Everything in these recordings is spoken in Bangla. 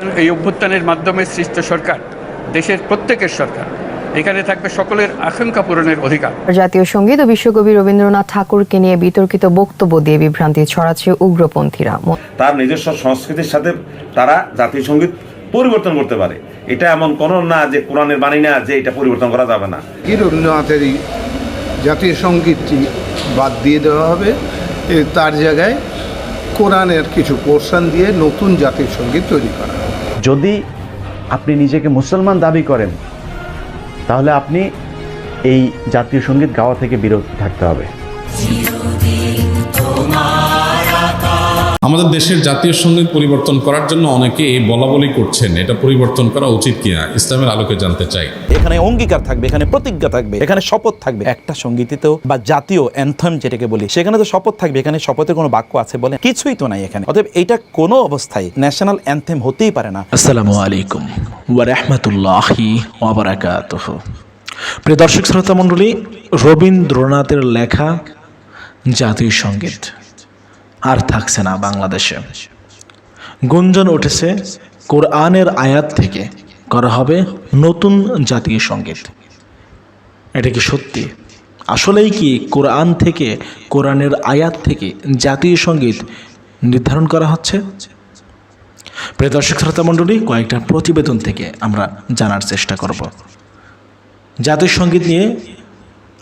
এই অভ্যুত্থানের মাধ্যমে সৃষ্ট সরকার দেশের প্রত্যেকের সরকার। এখানে থাকবে সকলের আকাঙ্ক্ষা পূরণের অধিকার। জাতীয় সংগীত ও বিশ্বকবি রবীন্দ্রনাথ ঠাকুরকে নিয়ে বিতর্কিত বক্তব্য দিয়ে বিভ্রান্তি ছড়াচ্ছে উগ্রপন্থীরা। তার নিজস্ব সংস্কৃতির সাথে তারা জাতীয় সংগীত পরিবর্তন করতে পারে। এটা এমন কোনো না যে কোরআনের বাণী না যে এটা পরিবর্তন করা যাবে না। কি রবীন্দ্রনাথের এই জাতীয় সঙ্গীতটি বাদ দিয়ে দেওয়া হবে তার জায়গায় কোরআনের কিছু পোর্শন দিয়ে নতুন জাতীয় সংগীত তৈরি করা। যদি আপনি নিজেকে মুসলমান দাবি করেন, তাহলে আপনি এই জাতীয় সংগীত গাওয়া থেকে বিরত থাকতে হবে। আমাদের দেশের জাতীয় সংগীত পরিবর্তন করার জন্য অনেকে বলা বলি করছেন। এটা পরিবর্তন করা উচিত কিনা ইসলামের আলোকে জানতে চাই। এখানে অঙ্গীকার থাকবে এখানে প্রতিজ্ঞা থাকবে এখানে শপথ থাকবে। একটা সঙ্গীতেও বা জাতীয় অ্যান্থম যেটাকে বলি সেখানে তো শপথ থাকবে এখানে শপথের কোনো বাক্য আছে বলে কিছুই তো নাই এখানে। অতএব এটা কোনো অবস্থায় ন্যাশনাল অ্যান্থেম হতেই পারে না। আসসালামু আলাইকুম ওয়া রাহমাতুল্লাহি ওয়া বারাকাতুহু। প্রিয় দর্শক শ্রোতা মণ্ডলী রবীন্দ্রনাথের লেখা জাতীয় সংগীত। আর থাকছে না বাংলাদেশে। গুঞ্জন উঠেছে কোরআনের আয়াত থেকে, করা হবে নতুন জাতীয় সংগীত। এটা কি সত্যি? আসলেই কি কোরআন থেকে, কোরআনের আয়াত থেকে জাতীয় সংগীত নির্ধারণ করা হচ্ছে? প্রিয় দর্শক শ্রোতা মণ্ডলী, কয়েকটা প্রতিবেদন থেকে আমরা জানার চেষ্টা করব। জাতীয় সংগীত নিয়ে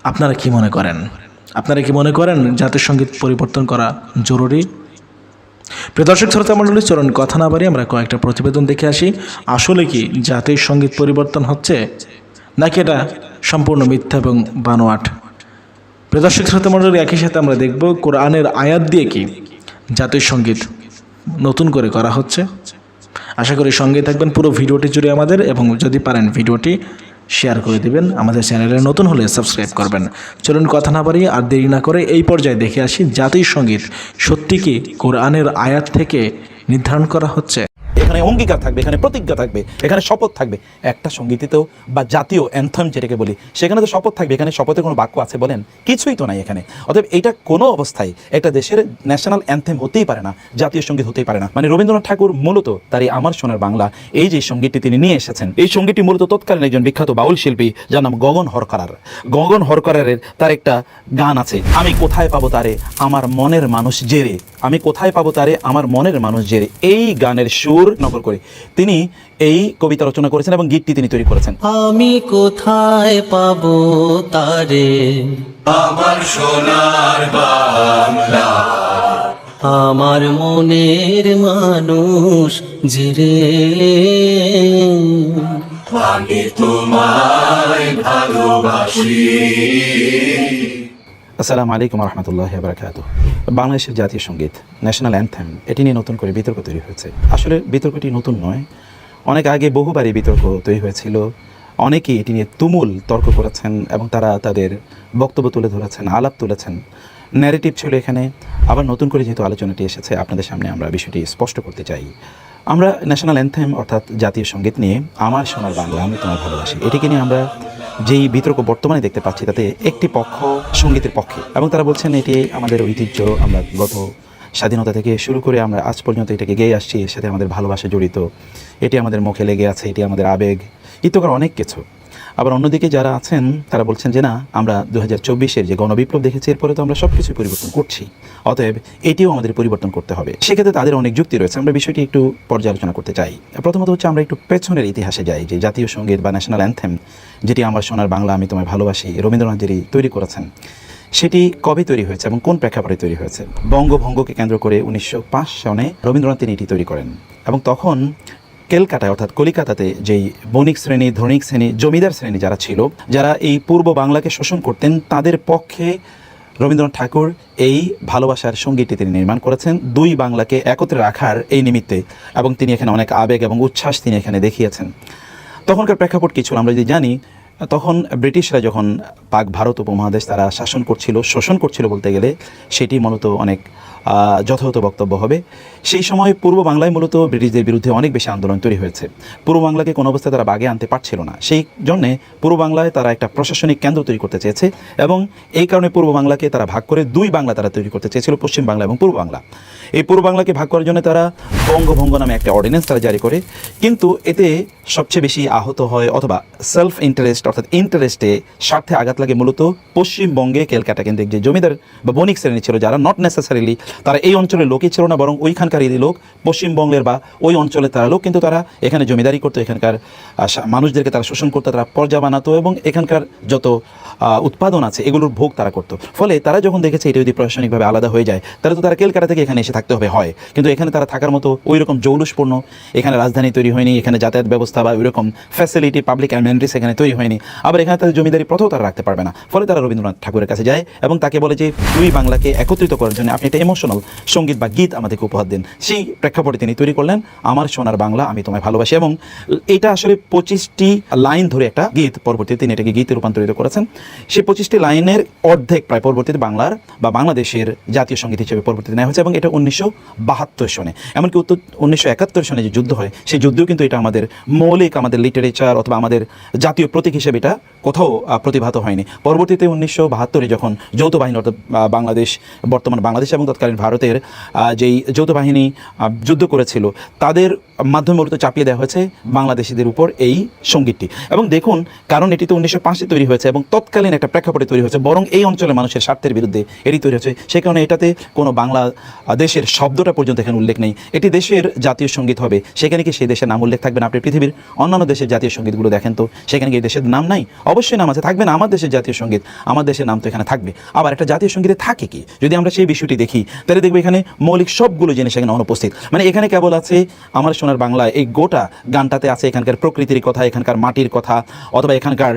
আপনারা কি মনে করেন? আপনারা কি মনে করেন জাতীয় সংগীত পরিবর্তন করা জরুরি? প্রিয় দর্শক শ্রোতা মণ্ডলী চলুন কথা না বাড়ি আমরা কয়েকটা প্রতিবেদন দেখে আসি। আসলে কি জাতীয় সংগীত পরিবর্তন হচ্ছে? নাকি এটা সম্পূর্ণ মিথ্যা এবং বানোয়াট? প্রিয় দর্শক শ্রোতা মণ্ডলী একই সাথে আমরা দেখব কোরআনের আয়াত দিয়ে কি জাতীয় সংগীত নতুন করে করা হচ্ছে। আশা করি সঙ্গে থাকবেন পুরো ভিডিওটি জুড়ে আমাদের এবং যদি পারেন ভিডিওটি শেয়ার করে দিবেন। আমাদের চ্যানেলে নতুন হলে সাবস্ক্রাইব করবেন। চলুন কথা না বাড়িয়ে আর দেরি না করে এই পর্যায়ে দেখে আসি জাতীয় সংগীত সত্যি কি কোরআনের আয়াত থেকে নির্ধারণ করা হচ্ছে। এখানে অঙ্গীকার থাকবে, এখানে প্রতিজ্ঞা থাকবে, এখানে শপথ থাকবে। একটা সঙ্গীতেও বা জাতীয় অ্যান্থম যেটাকে বলি, সেখানে তো শপথ থাকবে, এখানে শপথের কোনো বাক্য আছে বলেন? কিছুই তো নাই এখানে। অতএব এটা কোনো অবস্থায় একটা দেশের ন্যাশনাল অ্যান্থেম হতেই পারে না, জাতীয় সংগীত হতেই পারে না। মানে রবীন্দ্রনাথ ঠাকুর মূলত তার এই আমার সোনার বাংলা, এই যে সঙ্গীতটি তিনি নিয়ে এসেছেন, এই সঙ্গীতটি মূলত তৎকালীন একজন বিখ্যাত বাউল শিল্পী যার নাম গগন হরকারার। গগন হরকারের তার একটা গান আছে, আমি কোথায় পাবো তারে? আমার মনের মানুষ জেরে। আমি কোথায় পাবো তারে? আমার মনের মানুষ জেরে। এই গানের সুর নকল করে। তিনি এই কবিতা রচনা করেছেন এবং গীতটি তিনি তৈরি করেছেন। আমি কোথায় পাবো তারে? আমার সোনার বাংলা। আমার মনের মানুষ জিরে। আমি তোমায় ভালোবাসি। আসসালামু আলাইকুম রহমতুল্লাহ বারাকাত বাংলাদেশের জাতীয় সংগীত ন্যাশনাল অ্যান্থেম এটি নিয়ে নতুন করে বিতর্ক তৈরি হয়েছে। আসলে বিতর্কটি নতুন নয়। অনেক আগে বহুবারই বিতর্ক তৈরি হয়েছিল। অনেকেই এটি নিয়ে তুমুল তর্ক করেছেন এবং তারা তাদের বক্তব্য তুলে ধরেছেন, আলাপ তুলেছেন। ন্যারেটিভ ছিল এখানে। আবার নতুন করে যেহেতু আলোচনাটি এসেছে, আপনাদের সামনে আমরা বিষয়টি স্পষ্ট করতে চাই। আমরা ন্যাশনাল অ্যান্থেম অর্থাৎ জাতীয় সংগীত নিয়ে আমার সোনার বাংলা আমি তোমার ভালোবাসি। এটিকে নিয়ে আমরা যেই বিতর্ক বর্তমানে দেখতে পাচ্ছি, তাতে একটি পক্ষ সঙ্গীতের পক্ষে। এবং তারা বলছেন, এটি আমাদের ঐতিহ্য, আমরা গত স্বাধীনতা থেকে শুরু করে আমরা আজ পর্যন্ত এটাকে গেয়ে আসছি, এর সাথে আমাদের ভালোবাসা জড়িত। এটি আমাদের মুখে লেগে আছে, এটি আমাদের আবেগ। ইত্যকার অনেক কিছু। আবার অন্যদিকে যারা আছেন, তারা বলছেন যে না, আমরা দু হাজার চব্বিশের যে গণবিপ্লব দেখেছি, এরপরে তো আমরা সব কিছু পরিবর্তন করছি। অতএব এটিও আমাদের পরিবর্তন করতে হবে। সেক্ষেত্রে তাদের অনেক যুক্তি রয়েছে। আমরা বিষয়টি একটু পর্যালোচনা করতে চাই। প্রথমত হচ্ছে আমরা একটু পেছনের ইতিহাসে যাই, যে জাতীয় সংগীত বা ন্যাশনাল অ্যান্থেম যেটি আমার সোনার বাংলা, আমি তোমায় ভালোবাসি, রবীন্দ্রনাথ যিনি তৈরি করেছেন, সেটি কবে তৈরি হয়েছে এবং কোন প্রেক্ষাপটে তৈরি হয়েছে? বঙ্গভঙ্গকে কেন্দ্র করে উনিশশো পাঁচ সনে রবীন্দ্রনাথ তিনি এটি তৈরি করেন। এবং তখন কেলকাটায় অর্থাৎ কলিকাতাতে যেই বণিক শ্রেণি, ধনিক শ্রেণি, জমিদার শ্রেণি যারা ছিল, যারা এই পূর্ব বাংলাকে শোষণ করতেন, তাদের পক্ষে রবীন্দ্রনাথ ঠাকুর এই ভালোবাসার সঙ্গীতটি তিনি নির্মাণ করেছেন। দুই বাংলাকে একত্রে রাখার এই নিমিত্তে এবং তিনি এখানে অনেক আবেগ এবং উচ্ছ্বাস তিনি এখানে দেখিয়েছেন। তখনকার প্রেক্ষাপট কি ছিল আমরা যদি জানি, তখন ব্রিটিশরা যখন পাক ভারত উপমহাদেশ তারা শাসন করছিল, শোষণ করছিল বলতে গেলে, সেটি মূলত অনেক যথাযথ বক্তব্য হবে। সেই সময় পূর্ব বাংলায় মূলত ব্রিটিশদের বিরুদ্ধে অনেক বেশি আন্দোলন তৈরি হয়েছে। পূর্ব বাংলাকে কোনো অবস্থায় তারা বাগে আনতে পারছিল না। সেই জন্যে পূর্ব বাংলায় তারা একটা প্রশাসনিক কেন্দ্র তৈরি করতে চেয়েছে এবং এই কারণে পূর্ব বাংলাকে তারা ভাগ করে দুই বাংলা তারা তৈরি করতে চেয়েছিল, পশ্চিম বাংলা এবং পূর্ব বাংলা। এই পূর্ব বাংলাকে ভাগ করার জন্য তারা বঙ্গভঙ্গ নামে একটা অর্ডিন্যান্স তারা জারি করে। কিন্তু এতে সবচেয়ে বেশি আহত হয় অথবা সেলফ ইন্টারেস্ট অর্থাৎ ইন্টারেস্টে স্বার্থে আঘাত লাগে মূলত পশ্চিমবঙ্গে কেলকাটা কেন্দ্রিক যে জমিদার বা বণিক শ্রেণি ছিল, যারা নট নেসেসারিলি তারা এই অঞ্চলের লোকই ছিল না, বরং ওইখানকারই লোক পশ্চিমবঙ্গের বা ওই অঞ্চলের তারা লোক, কিন্তু তারা এখানে জমিদারি করতো, এখানকার মানুষদেরকে তারা শোষণ করতো, তারা পর্যা বানাতো এবং এখানকার যত উৎপাদন আছে, এগুলোর ভোগ তারা করতো। ফলে তারা যখন দেখেছে এটা যদি প্রশাসনিকভাবে আলাদা হয়ে যায়, তাহলে তো তারা কেলকাটা থেকে এখানে এসে থাকতে হবে, হয়। কিন্তু এখানে তারা থাকার মতো ওই রকম জৌলুসপূর্ণ, এখানে রাজধানী তৈরি হয়নি, এখানে যাতায়াত ব্যবস্থা বা ওই রকম ফ্যাসিলিটি পাবলিক অ্যামেনিটিস এখানে তৈরি হয়নি। আবার এখানে তাদের জমিদারি প্রথাও তারা রাখতে পারবে না। ফলে তারা রবীন্দ্রনাথ ঠাকুরের কাছে যায় এবং তাকে বলে যে দুই বাংলাকে একত্রিত করার জন্য আপনি একটা ইমোশনাল সংগীত বা গীত আমাদেরকে উপহার দেন। সেই প্রেক্ষাপটে তিনি তৈরি করলেন আমার সোনার বাংলা, আমি তোমায় ভালোবাসি এবং এটা আসলে পঁচিশটি লাইন ধরে একটা গীত। পরবর্তীতে তিনি এটাকে গীতে রূপান্তরিত করেছেন। সেই পঁচিশটি লাইনের অর্ধেক প্রায় পরবর্তীতে বাংলার বা বাংলাদেশের জাতীয় সংগীত হিসেবে পরবর্তীতে নেওয়া হয়েছে এবং এটা উনিশশো বাহাত্তর সনে। এমনকি উত্তর উনিশশো একাত্তর সনে যে যুদ্ধ হয়, সেই যুদ্ধেও কিন্তু এটা আমাদের মৌলিক, আমাদের লিটারেচার অথবা আমাদের জাতীয় প্রতীক হিসেবে এটা কোথাও প্রতিভাত হয়নি। পরবর্তীতে উনিশশো বাহাত্তরে যখন যৌথ বাহিনী অর্থাৎ বাংলাদেশ, বর্তমান বাংলাদেশ এবং তৎকালীন ভারতের যেই যৌথ বাহিনী যুদ্ধ করেছিল তাদের মাধ্যমে মূলত চাপিয়ে দেওয়া হয়েছে বাংলাদেশিদের উপর এই সঙ্গীতটি। এবং দেখুন কারণ এটি তো উনিশশো পাঁচে তৈরি হয়েছে এবং তৎকালীন একটা প্রেক্ষাপটে তৈরি হয়েছে বরং এই অঞ্চলের মানুষের স্বার্থের বিরুদ্ধে এটি তৈরি হয়েছে। সেই কারণে এটাতে কোনো বাংলা আহ, দেশের শব্দটা পর্যন্ত এখানে উল্লেখ নেই। এটি দেশের জাতীয় সংগীত হবে। সেখানে কি সেই দেশের নাম উল্লেখ থাকবে না? আপনি পৃথিবীর অন্যান্য দেশের জাতীয় সঙ্গীতগুলো দেখেন তো সেখানে কি দেশের নাম নাই? অবশ্যই নাম আছে থাকবে না আমার দেশের জাতীয় সংগীত। আমার দেশের নাম তো এখানে থাকবে। আবার একটা জাতীয় সঙ্গীতে থাকে কি? যদি আমরা সেই বিষয়টি দেখি তাহলে দেখব এখানে মৌলিক সবগুলো জিনিস এখানে অনুপস্থিত। মানে এখানে কেবল আছে আমার সোনার বাংলা এই গোটা গানটাতে আছে এখানকার প্রকৃতির কথা, এখানকার মাটির কথা, অথবা এখানকার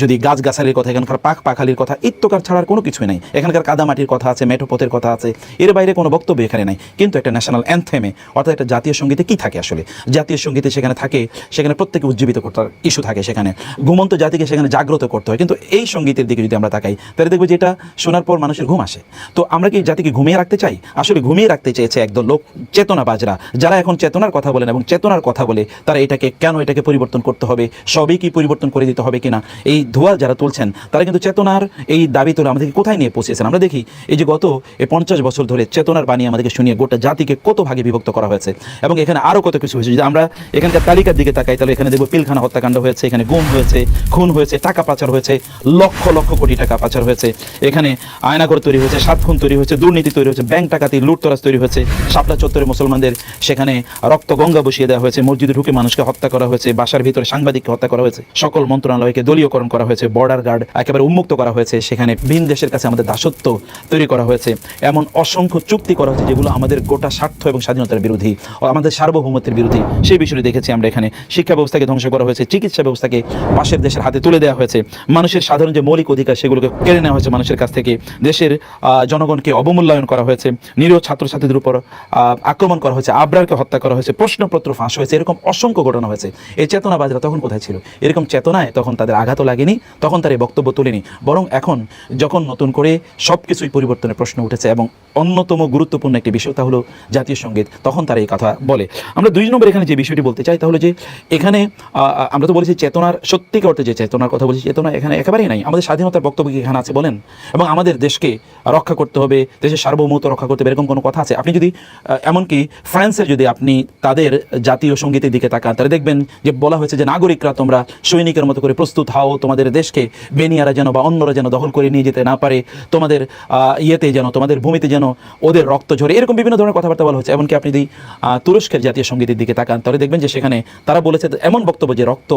যদি গাছগাছালির কথা, এখানকার পাখ পাখালির কথা ইত্যকার ছাড়ার কোনো কিছুই নাই। এখানকার কাদামাটির কথা আছে, মেঠোপথের কথা আছে, এর বাইরে কোনো বক্তব্য এখানে নাই। কিন্তু একটা ন্যাশনাল অ্যান্থেমে অর্থাৎ একটা জাতীয় সঙ্গীতে কি থাকে আসলে? জাতীয় সঙ্গীতে সেখানে থাকে, সেখানে প্রত্যেকে উজ্জীবিত করতে ইস্যু থাকে সেখানে। ঘুমন্ত জাতিকে সেখানে জাগ্রত করতে হয়। কিন্তু এই সঙ্গীতের দিকে যদি আমরা তাকাই, তাহলে দেখব যে এটা শোনার পর মানুষের ঘুম আসে। তো আমরা কি জাতিকে ঘুমিয়ে রাখতে চাই? আসলে ঘুমিয়ে রাখতে চেয়েছে একদল লোক চেতনা বাজরা যারা এখন চেতনার কথা বলেন এবং চেতনার কথা বলে তারা এটাকে কেন এটাকে পরিবর্তন করতে হবে, সবই কি পরিবর্তন করে দিতে হবে কিনা? এই ধোয়া যারা তুলছেন, তারা কিন্তু চেতনার এই দাবি তুলে আমাদেরকে কোথায় নিয়ে পৌঁছেছেন? আমরা দেখি এই যে গত এই পঞ্চাশ বছর ধরে চেতনার বাণী আমাদেরকে শুনিয়ে গোটা জাতিকে কত ভাগে বিভক্ত করা হয়েছে এবং এখানে আরও কত কিছু হয়েছে। যদি আমরা এখানকার তালিকার দিকে তাকাই, তাহলে এখানে দেখব পিলখানা হত্যাকাণ্ড হয়েছে, এখানে গুম হয়েছে, খুন হয়েছে, টাকা পাচার হয়েছে, লক্ষ লক্ষ কোটি টাকা পাচার হয়েছে। এখানে আয়নাগর তৈরি হয়েছে সাত খুন তৈরি হয়েছে, দুর্নীতি তৈরি হয়েছে, ব্যাংক টাকাতি লুটতরাজ তৈরি হয়েছে, শাপলা চত্বরে মুসলমানদের সেখানে রক্ত গঙ্গা বসিয়ে দেওয়া হয়েছে, মসজিদে ঢুকে মানুষকে হত্যা করা হয়েছে, বাসার ভিতরে সাংবাদিককে হত্যা করা হয়েছে, সকল মন্ত্রণালয়কে দলীয়করণ করা হয়েছে বর্ডার গার্ড একেবারে উন্মুক্ত করা হয়েছে, সেখানে ভিন দেশের কাছে আমাদের দাসত্ব তৈরি করা হয়েছে, এমন অসংখ্য চুক্তি করা হয়েছে যেগুলো আমাদের গোটা স্বার্থ এবং স্বাধীনতার বিরোধী, ও আমাদের সার্বভৌমত্বের বিরোধী, সেই বিষয়টি দেখেছি আমরা এখানে। শিক্ষা ব্যবস্থাকে ধ্বংস করা হয়েছে, চিকিৎসা ব্যবস্থাকে পাশের দেশের হাতে তুলে দেওয়া হয়েছে, মানুষের সাধারণ যে মৌলিক অধিকার সেগুলোকে কেড়ে নেওয়া হয়েছে মানুষের কাছ থেকে, দেশের জনগণকে অবমূল্যায়ন করা হয়েছে, নিরীহ ছাত্রছাত্রীদের উপর আক্রমণ করা হয়েছে, আবরারকে হত্যা করা হয়েছে। প্রশ্নপত্র ফাঁস হয়েছে, এরকম অসংখ্য ঘটনা হয়েছে। এই চেতনাবাজরা তখন কোথায় ছিল? এরকম চেতনায় তখন তাদের আঘাতও লাগেনি, তখন তার এই বক্তব্য তুলেনি। বরং এখন যখন নতুন করে সব কিছুই পরিবর্তনের প্রশ্ন উঠেছে এবং অন্যতম গুরুত্বপূর্ণ একটি বিষয় তা হলো জাতীয় সংগীত, তখন তারা এই কথা বলে। আমরা দুই নম্বর এখানে যে বিষয়টি বলতে চাই তাহলে যে, এখানে আমরা তো বলেছি চেতনার সত্যিকার অর্থে যে চেতনার কথা বলছি, চেতনা এখানে একেবারেই নাই। আমাদের স্বাধীনতার বক্তব্য কি এখানে আছে বলেন? এবং আমাদের দেশকে রক্ষা করতে হবে, দেশের সার্বভৌমত্ব রক্ষা করতে হবে, এরকম কোনো কথা আছে? আপনি যদি এমনকি ফ্রান্সের যদি আপনি তাদের জাতীয় সঙ্গীতের দিকে তাকান। তাহলে দেখবেন যে বলা হয়েছে যে নাগরিকরা তোমরা সৈনিকের মতো করে প্রস্তুত, হও, তোমাদের দেশকে বেনিয়ারা যেন বা অন্যরা যেন দখল করে নিয়ে যেতে না পারে, তোমাদের ইয়েতে যেন, তোমাদের ভূমিতে যেন ওদের রক্ত ঝরে, এরকম বিভিন্ন ধরনের কথাবার্তা বলা হচ্ছে এমনকি আপনি যদি তুরস্কের জাতীয় সঙ্গীতের দিকে তাকান, তাহলে দেখবেন যে সেখানে তারা বলেছে এমন বক্তব্য যে রক্ত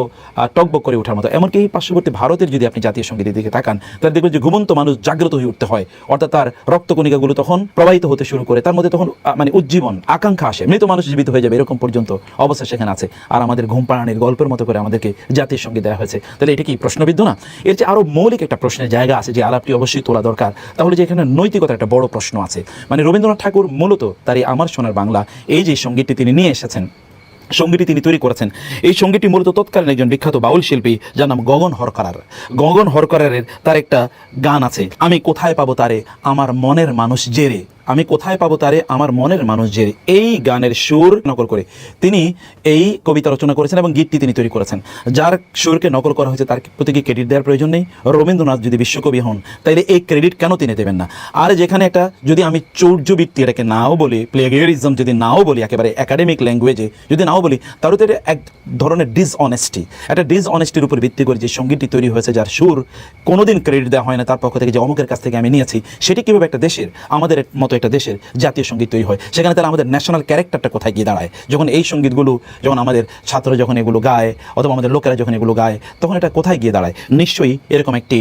টকবক করে ওঠার মতো। এমনকি এই পার্শ্ববর্তী ভারতের যদি আপনি জাতীয় সঙ্গীতের দিকে তাকান, তাহলে দেখবেন যে ঘুমন্ত মানুষ জাগ্রত হয়ে উঠতে হয়। অর্থাৎ তার রক্তকণিকাগুলো তখন প্রবাহিত হতে শুরু করে, তার মধ্যে তখন মানে উজ্জীবন, আকাঙ্ক্ষা আসে। মৃত মানুষ জীবিত হয়ে যাবে এরকম পর্যন্ত অবস্থা সেখানে আছে। আর আমাদের ঘুম পাড়ানির গল্পের মতো করে আমাদেরকে জাতীয় সংগীত দেওয়া হয়েছে। তাহলে এটা কি প্রশ্নবিদ্ধ না? এর যে আরও মৌলিক একটা প্রশ্নের জায়গা আছে যে আলাপটি অবশ্যই তোলা দরকার। তাহলে যে এখানে নৈতিকতার একটা বড় প্রশ্ন আছে। মানে রবীন্দ্রনাথ ঠাকুর মূলত তার এই আমার সোনার বাংলা, এই যে সঙ্গীতটি তিনি নিয়ে এসেছেন, সঙ্গীতটি তিনি তৈরি করেছেন, এই সঙ্গীতটি মূলত তৎকালীন একজন বিখ্যাত বাউল শিল্পী যার নাম গগন হরকারার। গগন হরকারের তার একটা গান আছে, আমি কোথায় পাবো তারে? আমার মনের মানুষ জেরে আমি কোথায় পাবো তারে আমার মনের মানুষ যে এই গানের সুর নকল করে। তিনি এই কবিতা রচনা করেছেন এবং গীতটি তিনি তৈরি করেছেন। যার সুরকে নকল করা হয়েছে তার প্রতি কি ক্রেডিট দেওয়ার প্রয়োজন নেই? রবীন্দ্রনাথ যদি বিশ্বকবি হন, তাইলে এই ক্রেডিট কেন তিনি দেবেন না? আর যেখানে একটা যদি আমি চৌর্যবৃত্তি এটাকে নাও বলি প্লেগিয়ারিজম যদি নাও বলি, একেবারে একাডেমিক ল্যাঙ্গুয়েজে যদি নাও বলি, তাহলে তো এক ধরনের ডিসঅনেস্টি একটা ডিসঅনেস্টির উপর ভিত্তি করে যে সঙ্গীতটি তৈরি হয়েছে, যার সুর কোনোদিন ক্রেডিট দেওয়া হয় না, তার পক্ষ থেকে যে অমুকের কাছ থেকে আমি নিয়েছি, সেটি কীভাবে একটা দেশের, আমাদের মতো একটা দেশের জাতীয় সংগীত তৈরি হয়। সেখানে তাহলে আমাদের ন্যাশনাল ক্যারেক্টারটা কোথায় গিয়ে দাঁড়ায়? যখন এই সঙ্গীতগুলো, যখন আমাদের ছাত্র যখন এগুলো গায়, অথবা আমাদের লোকেরা যখন এগুলো গায়, তখন এটা কোথায় গিয়ে দাঁড়ায়? নিশ্চয়ই এরকম একটি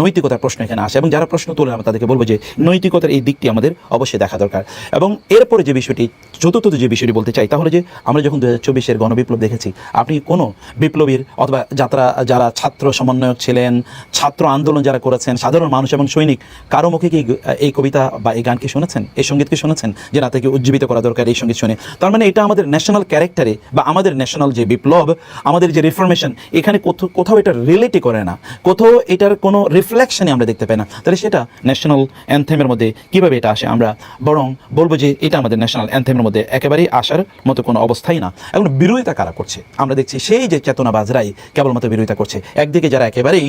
নৈতিকতার প্রশ্ন এখানে আসে এবং যারা প্রশ্ন তোলে, আমরা তাদেরকে বলব যে নৈতিকতার এই দিকটি আমাদের অবশ্যই দেখা দরকার। এবং এরপরে যে বিষয়টি, চতুর্থ যে বিষয়টি বলতে চাই তাহলে যে আমরা যখন দু হাজার গণবিপ্লব দেখেছি, আপনি কোনো বিপ্লবীর অথবা যাত্রা, যারা ছাত্র সমন্বয়ক ছিলেন, ছাত্র আন্দোলন যারা করেছেন, সাধারণ মানুষ এবং সৈনিক, কারও মুখে কি এই কবিতা বা এই গানকে শুনেছেন? এই সঙ্গীতকে শুনেছেন? যে না তাকে উজ্জীবিত করা দরকার এই সংগীত শুনে। তার মানে এটা আমাদের ন্যাশনাল ক্যারেক্টারে বা আমাদের ন্যাশনাল যে বিপ্লব, আমাদের যে রিফরমেশন এখানে কোথাও এটা রিলেটই করে না। কোথাও এটার কোনো রিফ্লেকশনই আমরা দেখতে পাই না। তাহলে সেটা ন্যাশনাল অ্যান্থেমের মধ্যে কীভাবে এটা আসে? আমরা বরং বলব যে এটা আমাদের ন্যাশনাল অ্যান্থেমের মধ্যে একেবারেই আসার মতো কোনো অবস্থাই না। এখন বিরোধিতা কারা করছে? আমরা দেখছি সেই যে চেতনাবাজরাই কেবলমাত্র বিরোধিতা করছে। একদিকে যারা একেবারেই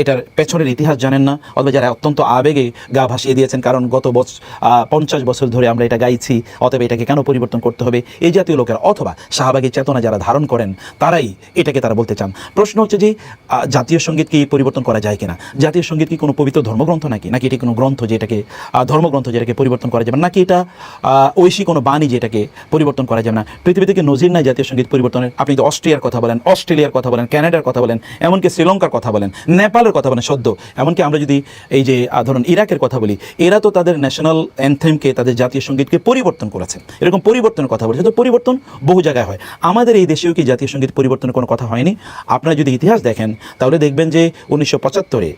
এটার পেছনের ইতিহাস জানেন না, অথবা যারা অত্যন্ত আবেগে গা ভাসিয়ে দিয়েছেন, কারণ গত বছর পঞ্চাশ বছর ধরে আমরা এটা গাইছি, অতএব এটাকে কেন পরিবর্তন করতে হবে? এই জাতীয় লোকেরা, অথবা শাহবাগী চেতনা যারা ধারণ করেন, তারাই এটাকে তারা বলতে চান। প্রশ্ন হচ্ছে যে জাতীয় সংগীত কি পরিবর্তন করা যায় কিনা? জাতীয় সংগীত কি কোনো পবিত্র ধর্মগ্রন্থ নাকি? নাকি এটি কোনো গ্রন্থ যেটাকে ধর্মগ্রন্থ যেটাকে পরিবর্তন করা যাবে না? নাকি এটা ঐশী কোনো বাণী যেটাকে পরিবর্তন করা যাবে না? পৃথিবী থেকে নজির নাই জাতীয় সংগীত পরিবর্তনের? আপনি যদি অস্ট্রিয়ার কথা বলেন, অস্ট্রেলিয়ার কথা বলেন, ক্যানাডার কথা বলেন, এমনকি শ্রীলঙ্কার কথা বলেন, নেপালের কথা বলেন, সদ্য। এমনকি আমরা যদি এই যে ধরুন ইরাকের কথা বলি, এরা তো তাদের ন্যাশনাল অ্যান্থেমকে তাদের জাতীয় সঙ্গীতকে পরিবর্তন করেছেন এরকম পরিবর্তনের কথা বলেছে, তো পরিবর্তন বহু জায়গায় হয়। আমাদের এই দেশেও কি জাতীয় সংগীত পরিবর্তনের কোনো কথা হয়নি? আপনারা যদি ইতিহাস দেখেন, তাহলে দেখবেন যে উনিশশো পঁচাত্তরে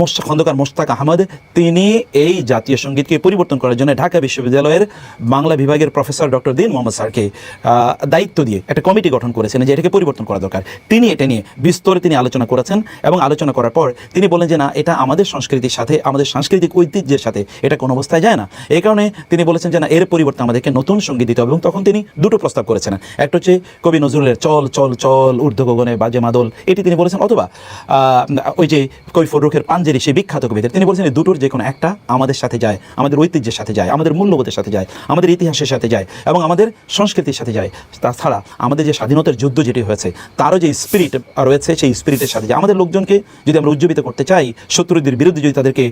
মোস্তা খন্দকার মোস্তাক আহমদ, তিনি এই জাতীয় সঙ্গীতকে পরিবর্তন করার জন্য ঢাকা বিশ্ববিদ্যালয়ের বাংলা বিভাগের প্রফেসর ডক্টর দিন মোহাম্মদ স্যারকে দায়িত্ব দিয়ে একটা কমিটি গঠন করেছেন যে এটাকে পরিবর্তন করা দরকার। তিনি এটা নিয়ে বিস্তরে তিনি আলোচনা করেছেন এবং আলোচনা করার পর তিনি বলেন যে, না, এটা আমাদের সংস্কৃতির সাথে, আমাদের সাংস্কৃতিক ঐতিহ্যের সাথে এটা কোনো অবস্থায় যায় না। এই কারণে তিনি বলেছেন যে, না, এর পরিবর্তে আমাদেরকে নতুন সংগীত দিতে হবে। এবং তখন তিনি দুটো প্রস্তাব করেছেন। একটা হচ্ছে কবি নজরুলের চল চল চল, ঊর্ধ্ব গগনে বাজে মাদল, এটি তিনি বলেছেন, অথবা ওই যে কবি ফরুখের পাঞ্জেরি, সেই বিখ্যাত কবিদের। তিনি বলেছেন দুটোর যে কোনো একটা আমাদের সাথে যায়, আমাদের ঐতিহ্যের সাথে যায়, আমাদের মূল্যবোধের সাথে যায়, আমাদের ইতিহাসের সাথে যায় এবং আমাদের সংস্কৃতির সাথে যায়। তাছাড়া আমাদের যে স্বাধীনতার যুদ্ধ যেটি হয়েছে, তারও যে স্পিরিট রয়েছে, সেই স্পিরিটের সাথে যায়। আমাদের লোকজনকে যদি আমরা উজ্জীবিত করতে চাই, শত্রুদের বিরুদ্ধে যদি তাদেরকে,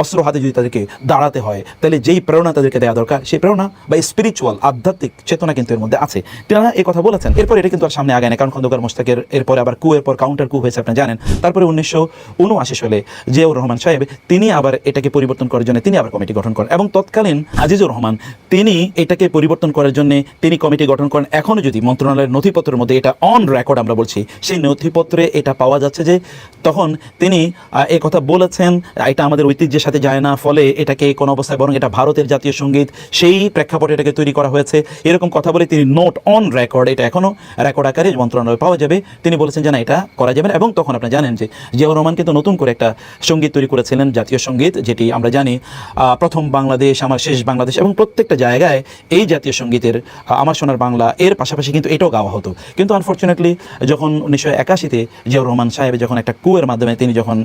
অস্ত্র হাতে যদি তাদেরকে দাঁড়াতে হয়, তাহলে যেই প্রেরণা তাদেরকে দেওয়া দরকার, সেই প্রেরণা বা স্পিরিচুয়াল আধ্যাত্মিক চেতনা কিন্তু এর মধ্যে আছে। তেনারা এই কথা বলেছেন, এরপর এটা কিন্তু আর সামনে আগে না, কারণ খন্দকার মোস্তাকের এরপরে আবার কু, এরপর কাউন্টার কু হয়েছে, আপনি জানেন। তারপরে উনিশশো উনআশি সালে জিয়াউর রহমান সাহেব, তিনি আবার এটাকে পরিবর্তন করার জন্য তিনি আবার কমিটি গঠন করেন। এবং তৎকালীন আজিজুর রহমান, তিনি এটাকে পরিবর্তন করার জন্য তিনি কমিটি গঠন করেন। এখনও যদি মন্ত্রণালয়ের নথিপত্রের মধ্যে এটা অন রেকর্ড আমরা বলছি, সেই নথিপত্রে এটা পাওয়া যাচ্ছে যে তখন তিনি এই কথা বলেছেন, এটা আমাদের ঐতিহ্যের সাথে যায় না, ফলে এটাকে কোনো অবস্থায়, বরং এটা ভারতের জাতীয় সংগীত, সেই প্রেক্ষাপটে এটাকে তৈরি করা হয়েছে। এরকম কথা বলে তিনি নোট অন রেকর্ড এটা এখনও রেকর্ড আকারে মন্ত্রণালয়ে পাওয়া যাবে। তিনি বলেছেন যে না, এটা করা যাবে এবং তখন আপনি জানেন যে জিয়াউর রহমান কিন্তু নতুন করে একটা সংগীত তৈরি করেছিলেন জাতীয় সংগীত, যেটি আমরা জানি প্রথম বাংলাদেশ, আমার শেষ বাংলাদেশ এবং প্রত্যেকটা জায়গায় এই জাতীয় সঙ্গীতের আমার সোনার বাংলা, এর পাশাপাশি কিন্তু এটাও গাওয়া হতো। কিন্তু আনফর্চুনেটলি যখন উনিশশো একাশিতে জিয়াউর রহমান সাহেব যখন একটা কুয়ের মাধ্যমে তিনি যখন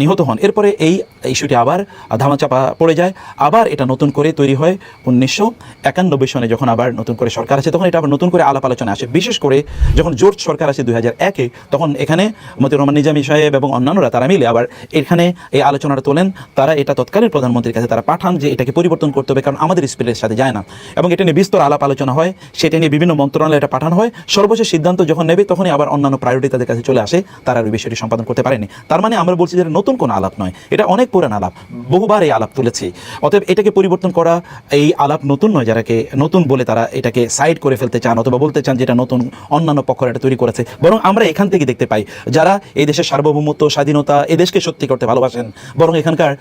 নিহত হন, এরপরে এই ইস্যুটি আবার ধামাচাপা পড়ে যায়। আবার এটা নতুন করে তৈরি হয় উনিশশো একানব্বই সনে যখন আবার নতুন করে সরকার আসে তখন এটা আবার নতুন করে আলাপ আলোচনা আসে। বিশেষ করে যখন জোট সরকার আসে দুই হাজার একে, তখন এখানে মতিউর রহমান নিজামী সাহেব এবং অন্যান্যরা তারা মিলে আবার এখানে এই আলোচনাটা তোলেন, তারা এটা তৎকালীন প্রধানমন্ত্রীর কাছে তারা পাঠান যে এটাকে পরিবর্তন করতে হবে, কারণ আমাদের স্পিরিটের সাথে যায় না। এবং এটা নিয়ে বিস্তর আলাপ আলোচনা হয়, সেটা নিয়ে বিভিন্ন মন্ত্রণালয়ে এটা পাঠানো হয়। সর্বশেষ সিদ্ধান্ত যখন নেবে, তখনই আবার অন্যান্য প্রায়োরিটি তাদের কাছে চলে আসে, তারা ওই বিষয়টি সম্পাদন করতে পারেনি। তার মানে আমরা বলছি যে নতুন কোনো আলাপ নয়, এটা অনেক পুরান আলাপ, বহুবার এই আলাপ তুলেছি। অতএব এটাকে পরিবর্তন করা, এই আলাপ নতুন নয় যারাকে নতুন বলে তারা এটাকে সাইড করে ফেলতে চান অথবা বলতে চান যেটা নতুন, অন্যান্য পক্ষ এটা তৈরি করেছে। বরং আমরা এখান থেকে দেখতে পাই, যারা এই দেশের সার্বভৌমত্ব, স্বাধীনতা, এদেশকে সত্যি সৃষ্টি করতে ভালোবাসেন। বরং এখানকার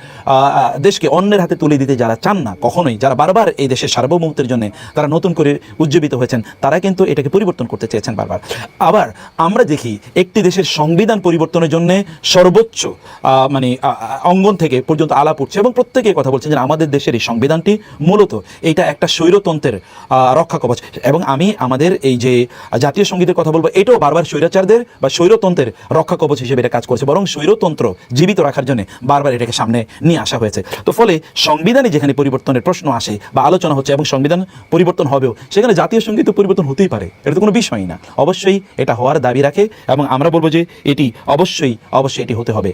দেশকে অন্যের হাতে তুলে দিতে যারা চান না, কখনোই, যারা বারবার এই দেশের সার্বভৌমত্বের জন্য তারা নতুন করে উজ্জীবিত হয়েছেন, তারা কিন্তু এটাকে পরিবর্তন করতে চেয়েছেন বারবার। আবার আমরা দেখি একটি দেশের সংবিধান পরিবর্তনের জন্য সর্বোচ্চ মানে অঙ্গন থেকে পর্যন্ত আলাপ উঠছে এবং প্রত্যেকে কথা বলছেন যে আমাদের দেশের এই সংবিধানটি মূলত এটা একটা স্বৈরতন্ত্রের রক্ষা কবচ। এবং আমি আমাদের এই যে জাতীয় সঙ্গীতের কথা বলব, এটাও বারবার স্বৈরাচারদের বা স্বৈরতন্ত্রের রক্ষা কবচ হিসেবে এটা কাজ করছে। বরং স্বৈরতন্ত্র জীবিত রাখার জন্য বারবার এটাকে সামনে নিয়ে আসা হয়েছে। তো ফলে সংবিধানে যেখানে পরিবর্তনের প্রশ্ন আসে বা আলোচনা হচ্ছে এবং সংবিধান পরিবর্তন হবেও, সেখানে জাতীয় সংগীত পরিবর্তন হতেই পারে। এটা তো কোনো বিষয়ই না। অবশ্যই এটা হওয়ার দাবি রাখে এবং আমরা বলব যে এটি অবশ্যই অবশ্যই এটি হতে হবে।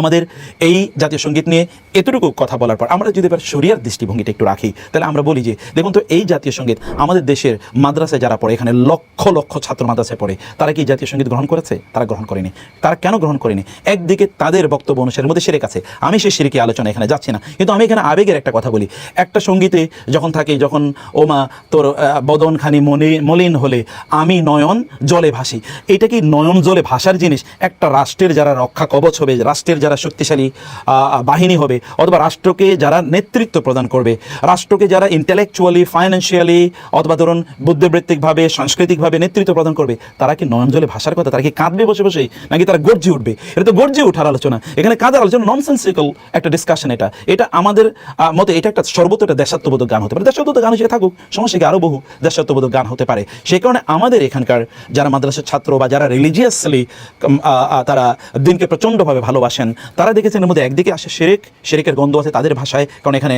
আমাদের এই জাতীয় সংগীত নিয়ে এতটুকু কথা বলার পর আমরা যদি এবার শরিয়ার দৃষ্টিভঙ্গিটা একটু রাখি, তাহলে আমরা বলি যে, দেখুন তো এই জাতীয় সংগীত আমাদের দেশের মাদ্রাসায় যারা পড়ে, এখানে লক্ষ লক্ষ ছাত্র মাদ্রাসায় পড়ে, তারা কি জাতীয় সংগীত গ্রহণ করেছে? তারা গ্রহণ করেনি। তারা কেন গ্রহণ করেনি? একদিকে তাদের বক্তব্য অনুসারের মধ্যে সেরে কাছে আমি সেই সিরিকি আলোচনা এখানে যাচ্ছি না। কিন্তু আমি এখানে আবেগের একটা কথা বলি। একটা সঙ্গীতে যখন থাকে, যখন, ওমা, তোর বদনখানি মনে, মলিন হলে আমি নয়ন জলে ভাসি। এটা কি নয়ন জলে ভাসার জিনিস? একটা রাষ্ট্রের যারা রক্ষা কবচ হবে, রাষ্ট্রের যারা শক্তিশালী বাহিনী হবে অথবা রাষ্ট্রকে যারা নেতৃত্ব প্রদান করবে। রাষ্ট্রকে যারা ইন্টেলেকচুয়ালি ফাইন্যান্সিয়ালি অথবা ধরুন বুদ্ধিবৃত্তিকভাবে, সাংস্কৃতিকভাবে নেতৃত্ব প্রদান করবে, তারা কি নয়ন জলে ভাষার কথা? তারা কি কাঁদবে বসে বসে নাকি তারা গর্জে উঠবে? এটা তো গর্জে ওঠার আলোচনা। এখানে কাঁদার আলোচনা ননসেন্সিক্যাল একটা ডিসকাশন এটা। এটা আমাদের মতে এটা একটা সর্বত্র একটা দেশাত্মবোধক গান হতে পারে। দেশাত্মবোধক গান হিসেবে থাকুক, সমস্যা কি? আরও বহু দেশাত্মবোধক গান হতে পারে। সেই কারণে আমাদের এখানকার যারা মাদ্রাসার ছাত্র বা যারা রিলিজিয়াসলি তারা দিনকে প্রচণ্ডভাবে ভালোবাসেন তারা দেখেছেন এর মধ্যে একদিকে আসে শেরেক, শেরেকের গন্ধ আছে তাদের ভাষায়, কারণ এখানে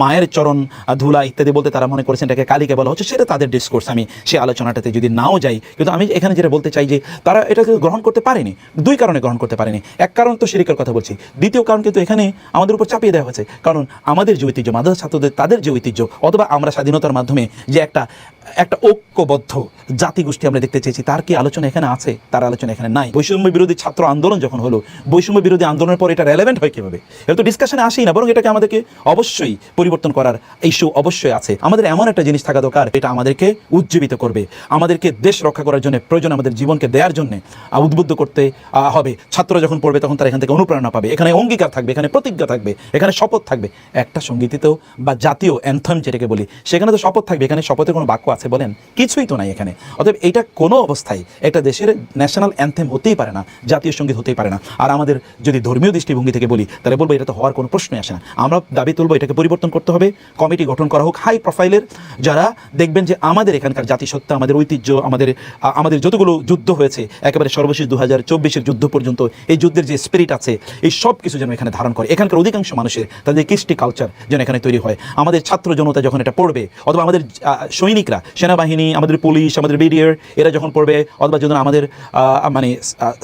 মায়ের চরণ ধুলা ইত্যাদি বলতে তারা মনে করেছেন এটাকে কালীকে বলা হচ্ছে, সেটা তাদের ডিসকোর্স আমি সেই আলোচনাটাতে যদি নাও যাই, কিন্তু আমি এখানে যেটা বলতে চাই যে তারা এটাকে গ্রহণ করতে পারেনি, দুই কারণে গ্রহণ করতে পারেনি। এক কারণ তো শেরিকের কথা বলছি, দ্বিতীয় কারণ কিন্তু এখানে আমাদের উপর চাপিয়ে দেওয়া হয়েছে, কারণ আমাদের যে ঐতিহ্য মাদ্রাসা ছাত্রদের, তাদের যে ঐতিহ্য, অথবা আমরা স্বাধীনতার মাধ্যমে যে একটা একটা ঐক্যবদ্ধ জাতিগোষ্ঠী আমরা দেখতে চেয়েছি। তার কি আলোচনা এখানে আছে? তার আলোচনা এখানে নাই। বৈষম্য বিরোধী ছাত্র আন্দোলন যখন হলো, বৈষম্য বিরোধী আন্দোলনের পর এটা রেলেভেন্ট হয় কীভাবে? এটা তো ডিসকাশনে আসেই না, বরং এটাকে আমাদেরকে অবশ্যই পরিবর্তন করার ইস্যু অবশ্যই আছে। আমাদের এমন একটা জিনিস থাকা দরকার, এটা আমাদেরকে উজ্জীবিত করবে। আমাদেরকে দেশ রক্ষা করার জন্য প্রয়োজন আমাদের জীবনকে দেওয়ার জন্য উদ্বুদ্ধ করতে হবে। ছাত্র যখন পড়বে তখন তারা এখান থেকে অনুপ্রেরণা পাবে। এখানে অঙ্গীকার থাকবে, এখানে প্রতিজ্ঞা থাকবে, এখানে শপথ থাকবে। একটা সঙ্গীতিতেও বা জাতীয় অ্যান্থম যেটাকে বলি, সেখানে তো শপথ থাকবে। এখানে শপথের কোনো বাক্য আছে বলেন, কিছুই তো নাই এখানে। অতএব এটা কোনো অবস্থায় একটা দেশের ন্যাশনাল অ্যান্থেম হতেই পারে না, জাতীয় সংগীত হতেই পারে না। আর আমাদের যদি ধর্মীয় দৃষ্টিভঙ্গি থেকে বলি, তাহলে বলব এটা তো হওয়ার কোনো প্রশ্নই আসে না। আমরা দাবি তুলবো এটাকে পরিবর্তন করতে হবে, কমিটি গঠন করা হোক হাই প্রোফাইলের যারা দেখবেন যে আমাদের এখানকার জাতিসত্তা, আমাদের ঐতিহ্য, আমাদের আমাদের যতগুলো যুদ্ধ হয়েছে, একেবারে সর্বশেষ দু হাজার চব্বিশের যুদ্ধ পর্যন্ত এই যুদ্ধের যে স্পিরিট আছে, এই সব কিছু যেন এখানে ধারণ করে। এখানকার অধিকাংশ মানুষের তাদের কৃষ্টি কালচার যেন এখানে তৈরি হয়। আমাদের ছাত্র জনতা যখন এটা পড়বে, অথবা আমাদের সৈনিকরা সেনাবাহিনী, আমাদের পুলিশ, আমাদের বিডিআর, এরা যখন পড়বে অথবা যখন আমাদের মানে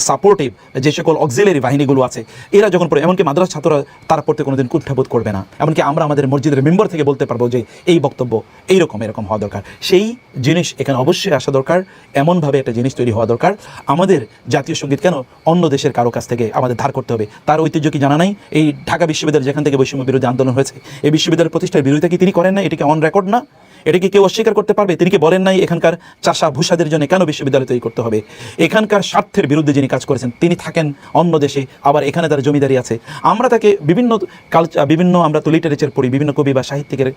সাপোর্টিভ যে সকল অক্সিলারি বাহিনীগুলো আছে, এরা যখন পড়ে, এমনকি মাদ্রাস ছাত্ররা, তারা পড়তে কোনোদিন কুণ্ঠাবোধ করবে না। এমনকি আমরা আমাদের মসজিদের মেম্বার থেকে বলতে পারব যে, এই বক্তব্য এইরকম, এরকম হওয়া দরকার। সেই জিনিস এখানে অবশ্যই আসা দরকার, এমনভাবে একটা জিনিস তৈরি হওয়া দরকার। আমাদের জাতীয় সংগীত কেন অন্য দেশের কারও কাছ থেকে আমাদের ধার করতে হবে? তার ঐতিহ্য কি জানা নাই? এই ঢাকা বিশ্ববিদ্যালয় যেখান থেকে বৈষম্য বিরোধী আন্দোলন হয়েছে, এই বিশ্ববিদ্যালয়ের প্রতিষ্ঠার বিরোধিতা কি তিনি করেন না এটাকে অন রেকর্ড না? এটা কি কেউ অস্বীকার করতে পারবে? তিনি কি বলেন নাই এখানকার চাষা ভূষাদের জন্য কেন বিশ্ববিদ্যালয় তৈরি করতে হবে? এখানকার স্বার্থের বিরুদ্ধে যিনি কাজ করেছেন, তিনি থাকেন অন্য দেশে, আবার এখানে তার জমিদারি আছে। আমরা তাকে বিভিন্ন কালচার বিভিন্ন আমরা তো লিটারেচার পড়ি, বিভিন্ন কবি বা সাহিত্যিকের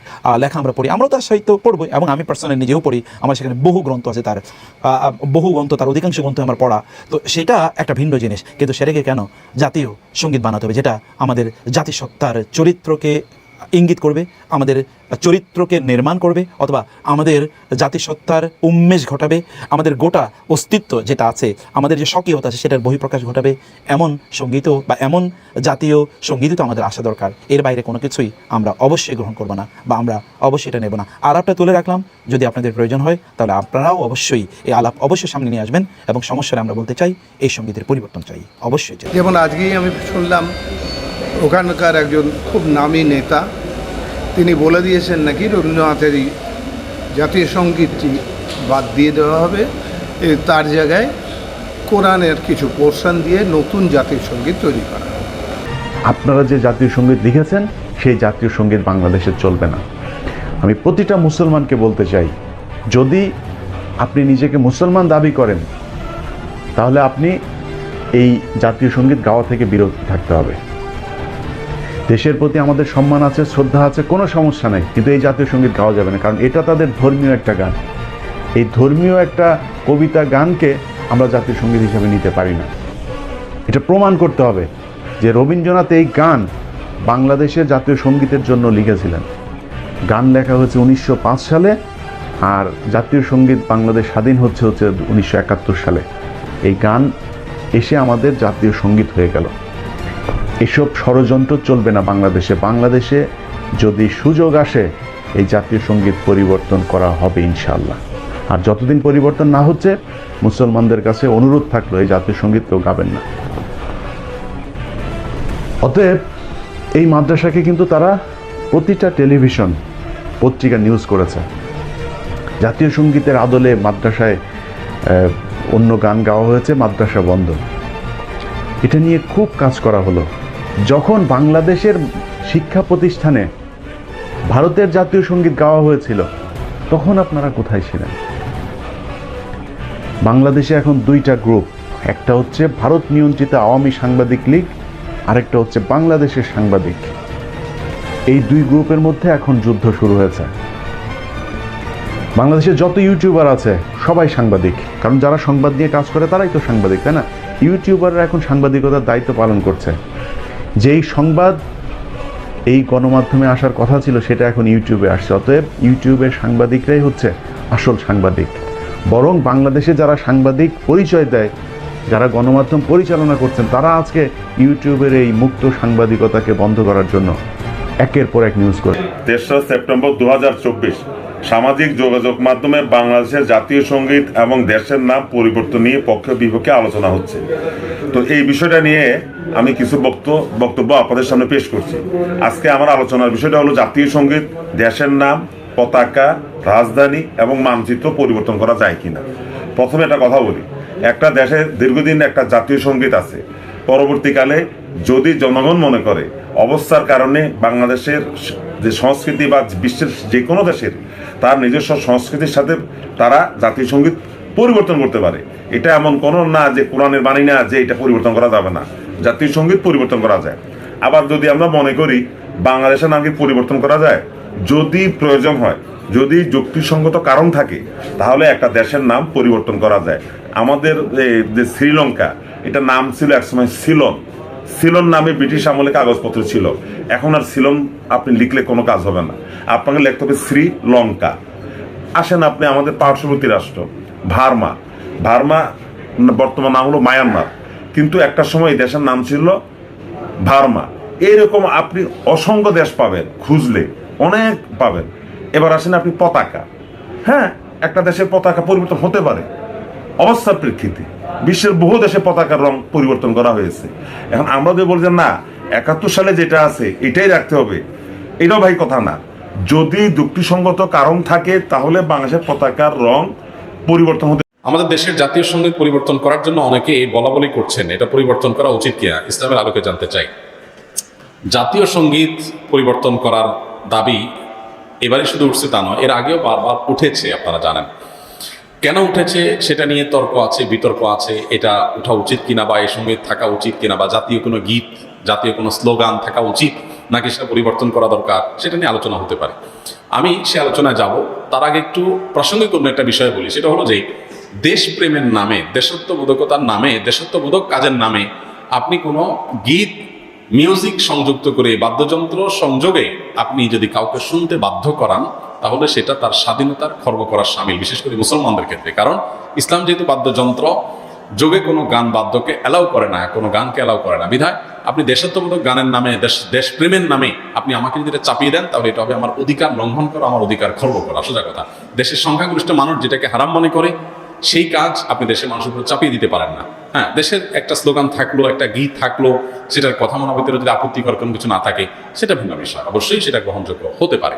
লেখা আমরা পড়ি। আমরাও তার সাহিত্য পড়ব এবং আমি পার্সোনালি নিজেও পড়ি। আমার সেখানে বহু গ্রন্থ আছে তার। বহু গ্রন্থ, তার অধিকাংশ গ্রন্থ আমার পড়া। তো সেটা একটা ভিন্ন জিনিস। কিন্তু সেটাকে কেন জাতীয় সংগীত বানাতে হবে? যেটা আমাদের জাতিসত্তার চরিত্রকে ইঙ্গিত করবে, আমাদের চরিত্রকে নির্মাণ করবে, অথবা আমাদের জাতিসত্তার উন্মেষ ঘটাবে, আমাদের গোটা অস্তিত্ব যেটা আছে, আমাদের যে স্বকীয়তা আছে, সেটার বহিঃপ্রকাশ ঘটাবে, এমন সঙ্গীতও বা এমন জাতীয় সঙ্গীতই তো আমাদের আসা দরকার। এর বাইরে কোনো কিছুই আমরা অবশ্যই গ্রহণ করব না, বা আমরা অবশ্যই এটা নেব না। আলাপটা তুলে রাখলাম, যদি আপনাদের প্রয়োজন হয়, তাহলে আপনারাও অবশ্যই এই আলাপ অবশ্যই সামনে নিয়ে আসবেন, এবং সমস্যাটা আমরা বলতে চাই, এই সঙ্গীতের পরিবর্তন চাই। অবশ্যই যেমন আজকেই আমি শুনলাম ওখানকার একজন খুব নামী নেতা, তিনি বলে দিয়েছেন নাকি রবীন্দ্রনাথের এই জাতীয় সঙ্গীতটি বাদ দিয়ে দেওয়া হবে। তার জায়গায় কোরআনের কিছু পোর্শন দিয়ে নতুন জাতীয় সংগীত তৈরি করা আপনারা যে জাতীয় সংগীত লিখেছেন, সেই জাতীয় সংগীত বাংলাদেশে চলবে না। আমি প্রতিটা মুসলমানকে বলতে চাই, যদি আপনি নিজেকে মুসলমান দাবি করেন, তাহলে আপনি এই জাতীয় সংগীত গাওয়া থেকে বিরত থাকতে হবে। দেশের প্রতি আমাদের সম্মান আছে, শ্রদ্ধা আছে, কোনো সমস্যা নেই। কিন্তু এই জাতীয় সংগীত গাওয়া যাবে না, কারণ এটা তাদের ধর্মীয় একটা গান। এই ধর্মীয় একটা কবিতা গানকে আমরা জাতীয় সংগীত হিসাবে নিতে পারি না। এটা প্রমাণ করতে হবে যে রবীন্দ্রনাথ এই গান বাংলাদেশের জাতীয় সঙ্গীতের জন্য লিখেছিলেন। গান লেখা হয়েছে উনিশশো পাঁচ সালে, আর জাতীয় সংগীত বাংলাদেশ স্বাধীন হচ্ছে হচ্ছে উনিশশো একাত্তর সালে। এই গান এসে আমাদের জাতীয় সংগীত হয়ে গেল। এসব ষড়যন্ত্র চলবে না বাংলাদেশে। বাংলাদেশে যদি সুযোগ আসে, এই জাতীয় সংগীত পরিবর্তন করা হবে ইনশাল্লাহ আর যতদিন পরিবর্তন না হচ্ছে, মুসলমানদের কাছে অনুরোধ থাকল, এই জাতীয় সংগীত কেউ গাবেন না। অতএব এই মাদ্রাসাকে কিন্তু তারা প্রতিটা টেলিভিশন পত্রিকা নিউজ করেছে। জাতীয় সঙ্গীতের আদলে মাদ্রাসায় অন্য গান গাওয়া হয়েছে, মাদ্রাসা বন্ধ। এটা নিয়ে খুব কাজ করা হলো। যখন বাংলাদেশের শিক্ষা প্রতিষ্ঠানে ভারতের জাতীয় সংগীত গাওয়া হয়েছিল, তখন আপনারা কোথায় ছিলেন? বাংলাদেশে এখন দুইটা গ্রুপ একটা হচ্ছে ভারত নিয়ন্ত্রিত আওয়ামী সাংবাদিক লীগ, আরেকটা হচ্ছে বাংলাদেশের সাংবাদিক। এই দুই গ্রুপের মধ্যে এখন যুদ্ধ শুরু হয়েছে। বাংলাদেশে যত ইউটিউবার আছে, সবাই সাংবাদিক। কারণ যারা সংবাদ নিয়ে কাজ করে, তারাই তো সাংবাদিক, তাই না? ইউটিউবাররা এখন সাংবাদিকতার দায়িত্ব পালন করছে। যেই সংবাদ এই গণমাধ্যমে আসার কথা ছিল, সেটা এখন ইউটিউবে আসছে। অতএব ইউটিউবের সাংবাদিকরাই হচ্ছে আসল সাংবাদিক। বরং বাংলাদেশে যারা সাংবাদিক পরিচয় দেয়, যারা গণমাধ্যম পরিচালনা করছেন, তারা আজকে ইউটিউবের এই মুক্ত সাংবাদিকতাকে বন্ধ করার জন্য একের পর এক নিউজ করে। তেসরা সেপ্টেম্বর দু হাজার চব্বিশ। সামাজিক যোগাযোগ মাধ্যমে বাংলাদেশের জাতীয় সংগীত এবং দেশের নাম পরিবর্তন নিয়ে পক্ষে বিপক্ষে আলোচনা হচ্ছে। তো এই বিষয়টা নিয়ে আমি কিছু বক্তব্য বক্তব্য আপনাদের সামনে পেশ করছি। আজকে আমার আলোচনার বিষয়টা হলো জাতীয় সংগীত, দেশের নাম, পতাকা, রাজধানী এবং মানচিত্র পরিবর্তন করা যায় কিনা। প্রথমে একটা কথা বলি। একটা দেশে দীর্ঘদিন একটা জাতীয় সংগীত আছে। পরবর্তীকালে যদি জনগণ মনে করে অবস্থার কারণে বাংলাদেশের যে সংস্কৃতি বা বিশ্বের যে কোনো দেশের তার নিজস্ব সংস্কৃতির সাথে তারা জাতীয় সংগীত পরিবর্তন করতে পারে। এটা এমন কোনো না যে কোরআনের বাণী না যে এটা পরিবর্তন করা যাবে না। জাতীয় সংগীত পরিবর্তন করা যায়। আবার যদি আমরা মনে করি বাংলাদেশের নামকে পরিবর্তন করা যায়? যদি প্রয়োজন হয়, যদি যুক্তিসঙ্গত কারণ থাকে, তাহলে একটা দেশের নাম পরিবর্তন করা যায়। আমাদের যে শ্রীলঙ্কা এটা নাম ছিল একসময় সিলন। সিলন নামে ব্রিটিশ আমলে কাগজপত্র ছিল। এখন আর সিলন আপনি লিখলে কোনো কাজ হবে না। আপনাকে লিখতে হবে শ্রীলঙ্কা আসেন আপনি আমাদের পার্শ্ববর্তী রাষ্ট্র, ভার্মা। ভার্মা বর্তমান নাম হলো মায়ানমার। কিন্তু একটা সময় এই দেশের নাম ছিল ভার্মা। এইরকম আপনি অসংখ্য দেশ পাবেন, খুঁজলে অনেক পাবেন। এবার আসেন আপনি পতাকা। হ্যাঁ একটা দেশের পতাকা পরিবর্তন হতে পারে। অবস্থার প্রেক্ষিতে। বিশ্বের বহু দেশে পতাকার রং পরিবর্তন করা হয়েছে। এখন আমরা যদি বলছেন না, একাত্তর সালে যেটা আছে, এটাই রাখতে হবে। এটাও ভাই কথা না। যদি যুক্তিসঙ্গত কারণ থাকে, তাহলে বাংলাদেশের পতাকার রং পরিবর্তন হতে আমাদের দেশের জাতীয় সংগীত পরিবর্তন করার জন্য অনেকে বলা বলি করছেন। এটা পরিবর্তন করা উচিত কিনা, ইসলামের আলোকে জানতে চাই। জাতীয় সংগীত পরিবর্তন করার দাবি এবারে শুধু উঠছে তা নয়, এর আগেও বারবার উঠেছে, আপনারা জানেন। কেন উঠেছে সেটা নিয়ে তর্ক আছে, বিতর্ক আছে, এটা ওঠা উচিত কিনা বা এই সংগীত থাকা উচিত কিনা বা জাতীয় কোনো গীত, জাতীয় কোনো স্লোগান থাকা উচিত নাকি সেটা পরিবর্তন করা দরকার, সেটা নিয়ে আলোচনা হতে পারে। আমি সে আলোচনায় যাব, তার আগে একটু প্রাসঙ্গিক অন্য একটা বিষয় বলি, সেটা হলো যে দেশপ্রেমের নামে, দেশত্ববোধকতার নামে, দেশত্ববোধক কাজের নামে আপনি কোনো গীত, মিউজিক সংযুক্ত করে বাদ্যযন্ত্র সংযোগে আপনি যদি কাউকে শুনতে বাধ্য করান তাহলে সেটা তার স্বাধীনতার খর্ব করার সামিল, বিশেষ করে মুসলমানদের ক্ষেত্রে। কারণ ইসলাম যেহেতু বাদ্যযন্ত্র, যোগে কোনো গান বাদ্যকে অ্যালাউ করে না, কোনো গানকে অ্যালাউ করে না। বিধায় আপনি দেশাত্মবোধক গানের নামে, দেশ, দেশপ্রেমের নামে আপনি আমাকে যদি চাপিয়ে দেন, তাহলে এটা হবে আমার অধিকার লঙ্ঘন করা, আমার অধিকার খর্ব করা। সোজা কথা, দেশের সংখ্যাগরিষ্ঠ মানুষ যেটাকে হারাম মনে করে, সেই কাজ আপনি দেশের মানুষের উপর চাপিয়ে দিতে পারেন না। হ্যাঁ দেশের একটা স্লোগান থাকল, একটা গীত থাকল, সেটার কথা মনে ভিতরে যদি আপত্তিকর কোনো কিছু না থাকে, সেটা ভিন্ন বিষয়। অবশ্যই সেটা গ্রহণযোগ্য হতে পারে।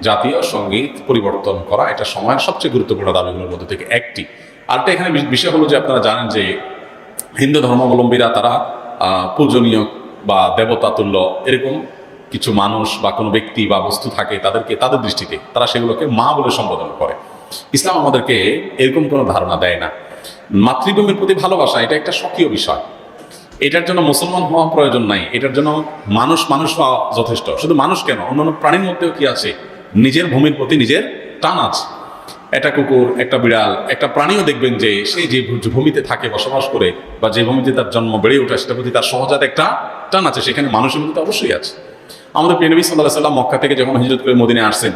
জাতীয় সংগীত পরিবর্তন করা এটা সময়ের সবচেয়ে গুরুত্বপূর্ণ দাবিগুলোর মধ্যে থেকে একটি। আরেকটা এখানে বিষ- বিষয় হলো যে আপনারা জানেন যে হিন্দু ধর্মাবলম্বীরা তারা পূজনীয় বা দেবতা তুল্য এরকম কিছু মানুষ বা কোনো ব্যক্তি বা বস্তু থাকে তাদেরকে, তাদের দৃষ্টিতে তারা সেগুলোকে মা বলে সম্বোধন করে। ইসলাম আমাদেরকে এরকম কোনো ধারণা দেয় না। মাতৃভূমির প্রতি ভালোবাসা, এটা একটা স্বকীয় বিষয়। এটার জন্য মুসলমান হওয়া প্রয়োজন নাই। এটার জন্য মানুষ মানুষ হওয়া যথেষ্ট। শুধু মানুষ কেন, অন্যান্য প্রাণীর মধ্যেও কি আছে? নিজের ভূমির প্রতি নিজের টান আছে। একটা কুকুর, একটা বিড়াল, একটা প্রাণীও দেখবেন যে সে যে ভূমিতে থাকে, বসবাস করে বা যে ভূমিতে তার জন্ম বেড়ে ওঠে, সেটার প্রতি তার সহজাত একটা টান আছে। সেখানে মানুষের মধ্যে অবশ্যই আছে। আমাদের প্রিয়নবী সাল্লাহ সাল্লাম মক্কা থেকে যখন হিজরত করে মদিনে আসছেন,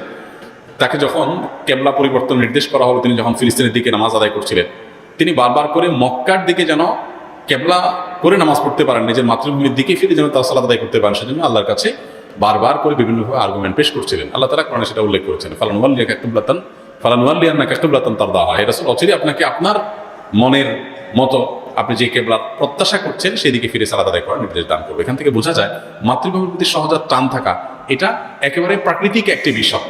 তাকে যখন কেবলা পরিবর্তন নির্দেশ করা হলো, তিনি যখন ফিলিস্তিনের দিকে নামাজ আদায় করছিলেন, তিনি বারবার করে মক্কার দিকে যেন কেবলা করে নামাজ পড়তে পারেন, নিজের মাতৃভূমির দিকে ফিরে যেন তার সালাদ আদায় করতে পারেন, সেজন্য আল্লাহর কাছে বারবার করে বিভিন্নভাবে আর্গুমেন্ট পেশ করছিলেন। আল্লাহ তারা কোরআনে সেটা উল্লেখ করেছেন। ফালানুয়াল্লিয়া কাকুবলাতান ফালানুয়াল্লিয়া না কাকুবলাতান তার দাওয়া এটা অচিরে আপনাকে আপনার মনের মতো আপনি যে কেবলার প্রত্যাশা করছেন, সেদিকে ফিরে সালাদ আদায় করার নির্দেশ দান করবে। এখান থেকে বোঝা যায়, মাতৃভূমির প্রতি সহজাত টান থাকা, এটা একেবারে প্রাকৃতিক একটি বিষয়।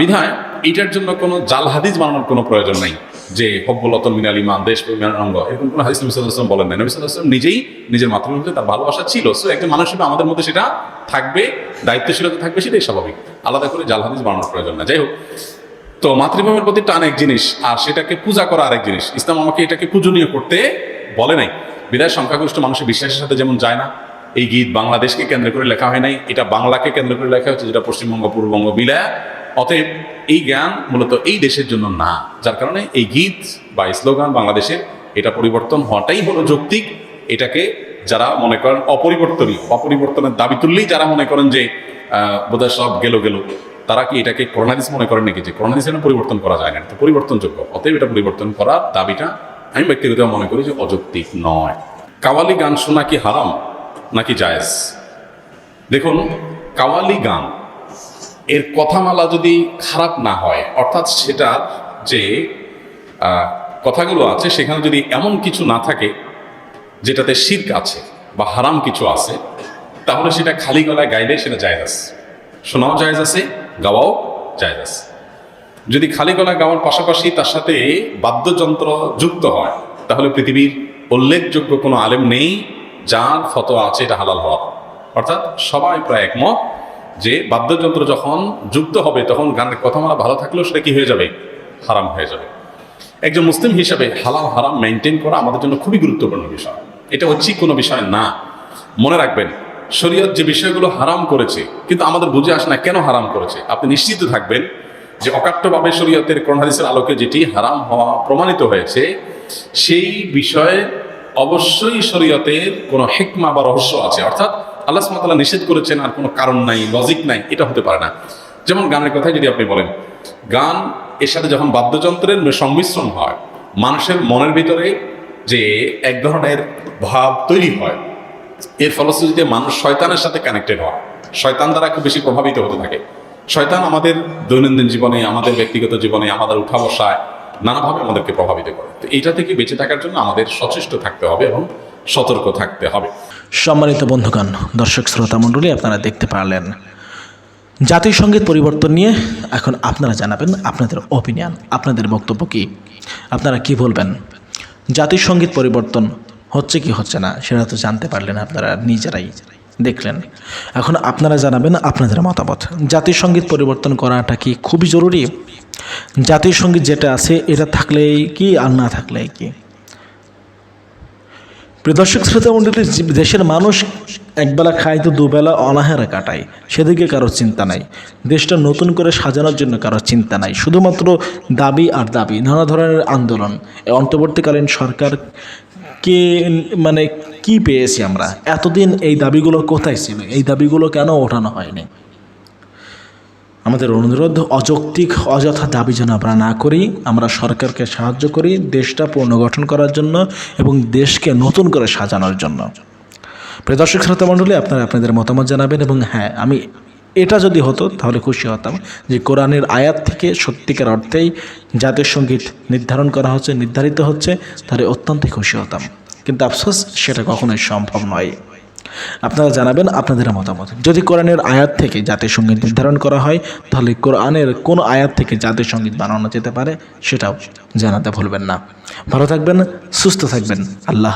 বিধায় এটার জন্য কোনো জাল হাদিস বানানোর কোনো প্রয়োজন নাই। যে হব্বুলতন মিনাল ইমান, দেশ অঙ্গ। এরকম কোনো হাদিস নবী আলাইহি বলেন না নবী আলাইহি নিজেই নিজের মাতৃভূমিতে তার ভালোবাসা ছিল। সো একজন মানুষ হিসেবে আমাদের মধ্যে সেটা থাকবে, দায়িত্বশীলতা থাকবে, সেটাই স্বাভাবিক। আলাদা করে জাল হাদিস বানানোর প্রয়োজন না। যাই হোক, তো মাতৃভূমির প্রতি টান এক জিনিস, আর সেটাকে পূজা করা আরেক জিনিস। ইসলাম আমাকে এটাকে পূজনীয় করতে বলে নাই। বিদায় সংখ্যাগরিষ্ঠ মানুষের বিশ্বাসের সাথে যেমন যায় না, এই গীত বাংলাদেশকে কেন্দ্র করে লেখা হয় নাই, এটা বাংলাকে কেন্দ্র করে লেখা হচ্ছে যেটা পশ্চিমবঙ্গ, পূর্ববঙ্গ বিলায় অতএব এই জ্ঞান মূলত এই দেশের জন্য না, যার কারণে এই গীত বা স্লোগান বাংলাদেশের এটা পরিবর্তন হওয়াটাই হলো যৌক্তিক। এটাকে যারা মনে করেন অপরিবর্তনীয় অপরিবর্তনের দাবি তুললেই যারা মনে করেন যে বোধহয় সব গেল গেল, তারা কি এটাকে করোনাদিস মনে করেন নাকি? যে করোনাদিস পরিবর্তন করা যায় না, এটা তো পরিবর্তনযোগ্য। অতএব এটা পরিবর্তন করার দাবিটা আমি ব্যক্তিগত মনে করি যে অযৌক্তিক নয়। কাওয়ালি গান শোনা কি হারাম নাকি জায়েজ? দেখুন, কাওয়ালি গান এর কথামালা যদি খারাপ না হয়, অর্থাৎ সেটা যে কথাগুলো আছে, সেখানে যদি এমন কিছু না থাকে, যেটাতে শির্ক আছে বা হারাম কিছু আছে, তাহলে সেটা খালি গলায় গাইলে সেটা আছে। শোনাও জায়েজ আছে, গাওয়াও আছে। যদি খালি গলা গাওয়ার পাশাপাশি তার সাথে বাদ্যযন্ত্র যুক্ত হয়, তাহলে পৃথিবীর উল্লেখযোগ্য কোনো আলেম নেই যার ফতোয়া আছে এটা হালাল হওয়া অর্থাৎ সবাই প্রায় একমত যে বাদ্যযন্ত্র যখন যুক্ত হবে, তখন গানের কথা মারা ভালো থাকলেও সেটা কি হয়ে যাবে? হারাম হয়ে যাবে। একজন মুসলিম হিসাবে হালাল, হারাম মেনটেন করা আমাদের জন্য খুবই গুরুত্বপূর্ণ বিষয়। এটা হচ্ছে কোনো বিষয় না। মনে রাখবেন, শরীয়ত যে বিষয়গুলো হারাম করেছে, কিন্তু আমাদের বুঝে আসে না কেন হারাম করেছে। আপনি নিশ্চিত থাকবেন যে অকাট্যভাবে শরীয়তের কোরআন হাদিসের আলোকে যেটি হারাম হওয়া প্রমাণিত হয়েছে, সেই বিষয়ে অবশ্যই শরীয়তের কোনো হেকমা বা রহস্য আছে। অর্থাৎ আল্লাহ সুবহানাহু নিষেধ করেছেন, আর কোনো কারণ নাই লজিক নাই, এটা হতে পারে না। যেমন গানের কথাই যদি আপনি বলেন, গান এর সাথে যখন বাদ্যযন্ত্রের সংমিশ্রণ হয়, মানুষের মনের ভিতরে যে এক ধরনের ভাব তৈরি হয়, এর ফলশ্রুতিতে মানুষ শয়তানের সাথে কানেক্টেড হয়। শয়তান দ্বারা খুব বেশি প্রভাবিত হতে থাকে। শয়তান আমাদের দৈনন্দিন জীবনে, আমাদের ব্যক্তিগত জীবনে, আমাদের উঠা বসায়, নানাভাবে আমাদেরকে প্রভাবিত করে। তো এইটা থেকে বেঁচে থাকার জন্য আমাদের সচেষ্ট থাকতে হবে এবং সতর্ক থাকতে হবে। সম্মানিত বন্ধুগণ, দর্শক শ্রোতা মণ্ডলী, আপনারা দেখতে পারলেন জাতীয় সংগীত পরিবর্তন নিয়ে এখন আপনারা জানাবেন আপনাদের ওপিনিয়ন আপনাদের বক্তব্য কি? আপনারা কি বলবেন? জাতীয় সংগীত পরিবর্তন হচ্ছে কি হচ্ছে না, সেটা তো জানতে পারলেন আপনারা নিজেরাই দেখলেন। এখন আপনারা জানাবেন আপনাদের মতামত। জাতীয় সংগীত পরিবর্তন করাটা কি খুবই জরুরি? জাতীয় সংগীত যেটা আছে, এটা থাকলেই কি আর না থাকলেই কি? দর্শক শ্রোতা মণ্ডলী দেশের মানুষ একবেলা খায় তো দুবেলা অনাহারে কাটায়, সেদিকে কারও চিন্তা নাই। দেশটা নতুন করে সাজানোর জন্য কারও চিন্তা নাই। শুধুমাত্র দাবি আর দাবি, নানা ধরনের আন্দোলন। অন্তর্বর্তীকালীন সরকার কে মানে কি পেয়েছি আমরা? এতদিন এই দাবিগুলো কোথায় ছিল? এই দাবিগুলো কেন ওঠানো হয়নি? আমাদের অনুরোধ, অযৌক্তিক, অযথা দাবি যেন আমরা না করি, আমরা সরকারকে সাহায্য করি দেশটা পুনর্গঠন করার জন্য এবং দেশকে নতুন করে সাজানোর জন্য। প্রিয় দর্শক শ্রোতা মণ্ডলী, আপনারা আপনাদের মতামত জানাবেন এবং হ্যাঁ আমি এটা যদি হতো তাহলে খুশি হতাম যে কোরআনের আয়াত থেকে সত্যিকার অর্থেই জাতীয় সংগীত নির্ধারণ করা হচ্ছে, নির্ধারিত হচ্ছে, তাহলে অত্যন্ত খুশি হতাম। কিন্তু আফসোস, সেটা কখনোই সম্ভব নয়। আপনারা জানাবেন আপনাদের মতামত। যদি কোরআনের আয়াত থেকে জাতীয় সংগীত নির্ধারণ করা হয়, তাহলে কোরআনের কোন আয়াত থেকে জাতীয় সংগীত বানানো যেতে পারে, সেটাও জানাতে ভুলবেন না। ভালো থাকবেন, সুস্থ থাকবেন। আল্লাহ